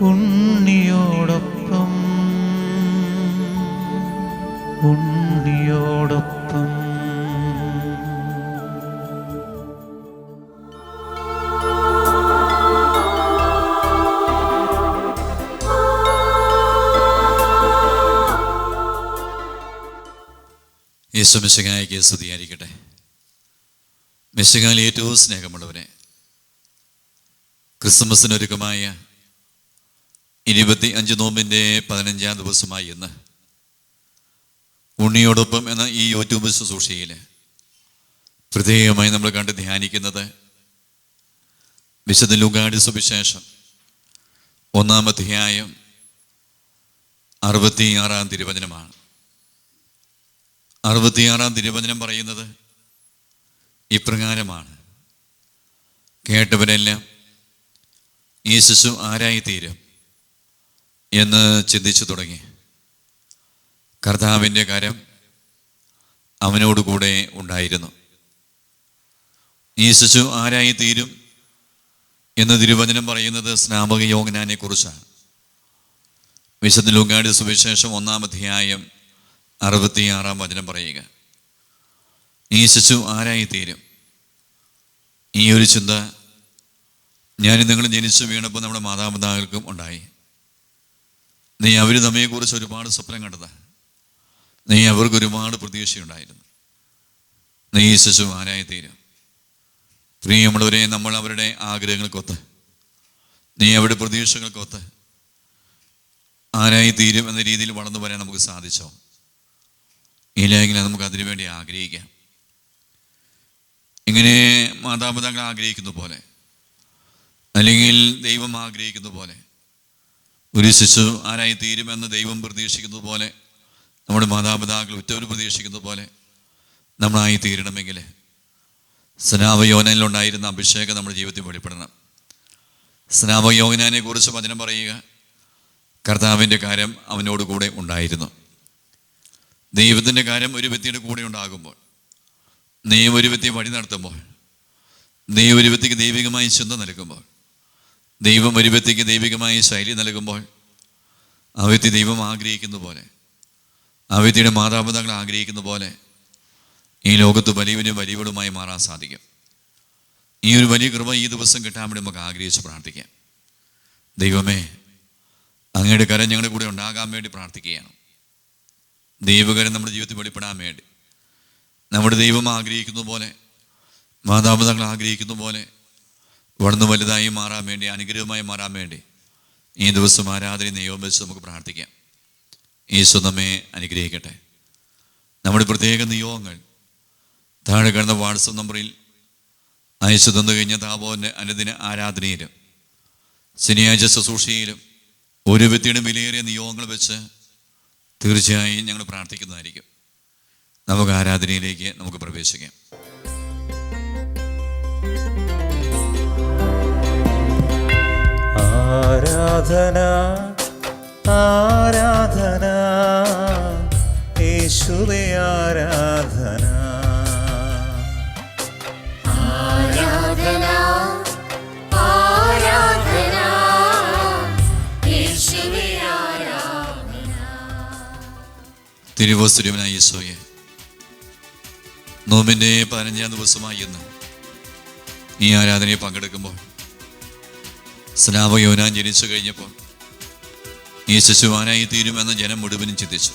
ഉണ്ണിയോടൊപ്പം ഉണ്ണിയോടൊപ്പം. യേശു മിശികായ്ക്ക് സ്തുതിയായിരിക്കട്ടെ. മിശകാലി ഏറ്റവും സ്നേഹമുള്ളവരെ ക്രിസ്മസിനൊരുക്കമായ ഇരുപത്തി അഞ്ച് നോമ്പിന്റെ പതിനഞ്ചാം ദിവസമായി ഇന്ന്. ഉണ്ണിയോടൊപ്പം എന്ന ഈ യൂട്യൂബ് ശുശ്രൂഷയിൽ പ്രത്യേകമായി നമ്മൾ കണ്ട് ധ്യാനിക്കുന്നത് വിശുദ്ധ ലുഗാടി സുവിശേഷം ഒന്നാം അധ്യായം അറുപത്തിയാറാം തിരുവചനമാണ്. അറുപത്തിയാറാം തിരുവചനം പറയുന്നത് ഇപ്രകാരമാണ്. കേട്ടവരെല്ലാം ഈ ശിശു ആരായിത്തീരും. എന്ന് ചിന്തിച്ചു തുടങ്ങി. കർത്താവിന്റെ കരം അവനോടുകൂടെ ഉണ്ടായിരുന്നു. ഈ ശിശു ആരായി തീരും എന്ന് തിരുവചനം പറയുന്നത് സ്നാപക യോഗനാനെ കുറിച്ചാണ് വിശുദ്ധ ലുങ്കാടി സുവിശേഷം ഒന്നാം അധ്യായം അറുപത്തിയാറാം വചനം പറയുക. ഈ ശിശു ആരായി തീരും? ഈ ഒരു ചിന്ത ഞാൻ നിങ്ങൾ ജനിച്ചു വീണപ്പോൾ നമ്മുടെ മാതാപിതാക്കൾക്കും ഉണ്ടായി. നീ അവർ നമ്മെക്കുറിച്ച് ഒരുപാട് സ്വപ്നം കണ്ടതാ. നീ അവർക്ക് ഒരുപാട് പ്രതീക്ഷയുണ്ടായിരുന്നു. നീ ശിശു ആരായിത്തീരും. പ്രിയമുള്ളവരെ നമ്മൾ അവരുടെ ആഗ്രഹങ്ങൾക്കൊത്ത് നീ അവരുടെ പ്രതീക്ഷകൾക്കൊത്ത് ആരായി തീരും എന്ന രീതിയിൽ വളർന്നു വരാൻ നമുക്ക് സാധിച്ചോ? ഇല്ലെങ്കിൽ നമുക്ക് അതിനുവേണ്ടി ആഗ്രഹിക്കാം. ഇങ്ങനെ മാതാപിതാക്കൾ ആഗ്രഹിക്കുന്ന പോലെ അല്ലെങ്കിൽ ദൈവം ആഗ്രഹിക്കുന്ന പോലെ ഒരു ശിശു ആരായി തീരുമെന്ന് ദൈവം പ്രതീക്ഷിക്കുന്നത് പോലെ നമ്മുടെ മാതാപിതാക്കൾ ഉറ്റവർ പ്രതീക്ഷിക്കുന്നത് പോലെ നമ്മളായി തീരണമെങ്കിൽ സ്നാവയോനയിലുണ്ടായിരുന്ന അഭിഷേകം നമ്മുടെ ജീവിതത്തിൽ വെളിപ്പെടണം. സ്നാവയോനെ കുറിച്ച് വചനം പറയുക കർത്താവിന്റെ കാര്യം അവനോട് കൂടെ ഉണ്ടായിരുന്നു. ദൈവത്തിന്റെ കാര്യം ഒരു വ്യക്തിയുടെ കൂടെ ഉണ്ടാകുമ്പോൾ നീ ഒരു വ്യക്തി വഴി നടത്തുമ്പോൾ നീ ഒരു വ്യക്തിക്ക് ദൈവികമായി ചിന്ത നൽകുമ്പോൾ ദൈവം ഒരു വ്യക്തിക്ക് ദൈവികമായി ശൈലി നൽകുമ്പോൾ ആ വ്യക്തി ദൈവം ആഗ്രഹിക്കുന്ന പോലെ ആ വ്യക്തിയുടെ മാതാപിതാക്കൾ ആഗ്രഹിക്കുന്ന പോലെ ഈ ലോകത്ത് വലിയവനും വലിയവളുമായി മാറാൻ സാധിക്കും. ഈ ഒരു വലിയ കൃപ ഈ ദിവസം കിട്ടാൻ വേണ്ടി നമുക്ക് ആഗ്രഹിച്ച് പ്രാർത്ഥിക്കാം. ദൈവമേ അങ്ങയുടെ കരം ഞങ്ങളുടെ കൂടെ ഉണ്ടാകാൻ വേണ്ടി പ്രാർത്ഥിക്കുകയാണ്. ദൈവകരം നമ്മുടെ ജീവിതത്തിൽ വെളിപ്പെടാൻ വേണ്ടി. നമ്മുടെ ദൈവം ആഗ്രഹിക്കുന്ന പോലെ മാതാപിതാക്കൾ ആഗ്രഹിക്കുന്ന പോലെ വളർന്ന് വലുതായി മാറാൻ വേണ്ടി അനുഗ്രഹമായി മാറാൻ വേണ്ടി ഈ ദിവസം ആരാധന നിയോഗിച്ച് നമുക്ക് പ്രാർത്ഥിക്കാം. ഈശോ നമ്മെ അനുഗ്രഹിക്കട്ടെ. നമ്മുടെ പ്രത്യേക നിയോഗങ്ങൾ. താഴെ കിടന്ന വാട്സപ്പ് നമ്പറിൽ അയച്ചു തന്നു കഴിഞ്ഞ താപോന്റെ അനുദിന ആരാധനയിലും ശനിയാഴ്ച ശുശ്രൂഷയിലും ഒരു വ്യക്തിയുടെ വിലയേറിയ നിയോഗങ്ങൾ വെച്ച് തീർച്ചയായും ഞങ്ങൾ പ്രാർത്ഥിക്കുന്നതായിരിക്കും. നമുക്ക് ആരാധനയിലേക്ക് നമുക്ക് പ്രവേശിക്കാം. ആരാധന ആരാധന യേശുവേ ആരാധന. ആരാധന ആരാധന യേശുവേ ആരാധന. തിരുവോസ്തുര്യവനായ ഈശോയെ നോമ്പിന്റെ പതിനഞ്ചാം ദിവസമായി എന്ന് ഈ ആരാധനയെ പങ്കെടുക്കുമ്പോൾ സ്ലാവ യോനാൻ ജനിച്ചു കഴിഞ്ഞപ്പോൾ ഈ ശിശുവാനായി തീരുമെന്ന് ജനം മുഴുവനും ചിന്തിച്ചു.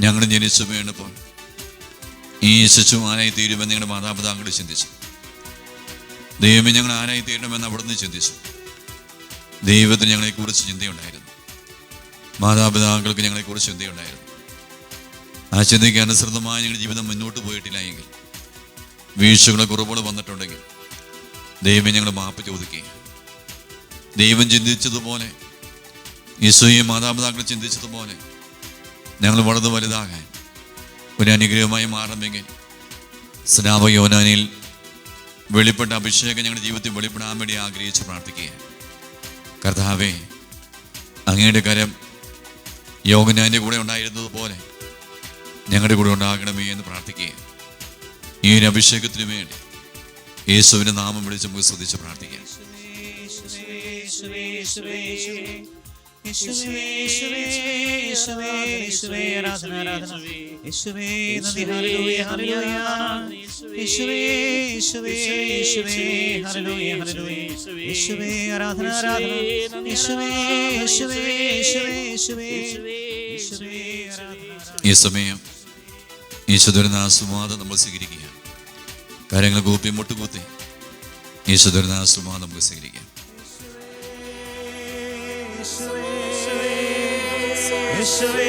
ഞങ്ങൾ ജനിച്ചു വീണപ്പോൾ ഈ ശിശുവാനായി തീരുമെന്ന് ഞങ്ങളുടെ മാതാപിതാക്കൾ ചിന്തിച്ചു. ദൈവം ഞങ്ങൾ ആരായി തീരണമെന്ന് അവിടുന്ന് ചിന്തിച്ചു. ദൈവത്തിന് ഞങ്ങളെക്കുറിച്ച് ചിന്തയുണ്ടായിരുന്നു. മാതാപിതാക്കൾക്ക് ഞങ്ങളെക്കുറിച്ച് ചിന്തയുണ്ടായിരുന്നു. ആ ചിന്തയ്ക്ക് അനുസൃതമായി ഞങ്ങളുടെ ജീവിതം മുന്നോട്ട് പോയിട്ടില്ല എങ്കിൽ വീഴ്ചകളെ കുറവുകൾ വന്നിട്ടുണ്ടെങ്കിൽ ദൈവം ഞങ്ങൾ മാപ്പ് ചോദിക്കുക ദൈവം ചിന്തിച്ചതുപോലെ ഈശോയും മാതാപിതാക്കൾ ചിന്തിച്ചതുപോലെ ഞങ്ങൾ വളരെ വലുതാകാൻ ഒരു അനുഗ്രഹമായി മാറണമെങ്കിൽ സ്നാവയോനാനിൽ വെളിപ്പെട്ട അഭിഷേകം ഞങ്ങളുടെ ജീവിതത്തിൽ വെളിപ്പെടാൻ വേണ്ടി ആഗ്രഹിച്ച് പ്രാർത്ഥിക്കുക കർത്താവേ അങ്ങയുടെ കരം യോഗനാന്റെ കൂടെ ഉണ്ടായിരുന്നതുപോലെ ഞങ്ങളുടെ കൂടെ ഉണ്ടാകണമേ എന്ന് പ്രാർത്ഥിക്കുക ഈ ഒരു അഭിഷേകത്തിന് വേണ്ടി യേശുവിന്റെ നാമം വിളിച്ച് നമുക്ക് ശ്രദ്ധിച്ച് പ്രാർത്ഥിക്കാം. ഈ സമയം ഈശ്വരനാസ്വാദം നമ്മൾ സ്വീകരിക്കുക കാര്യങ്ങൾ കൂപ്പി മുട്ടുകൂത്തി ഈശ്വരനാസുമാതം നമുക്ക് സ്വീകരിക്കാം യേശുവേ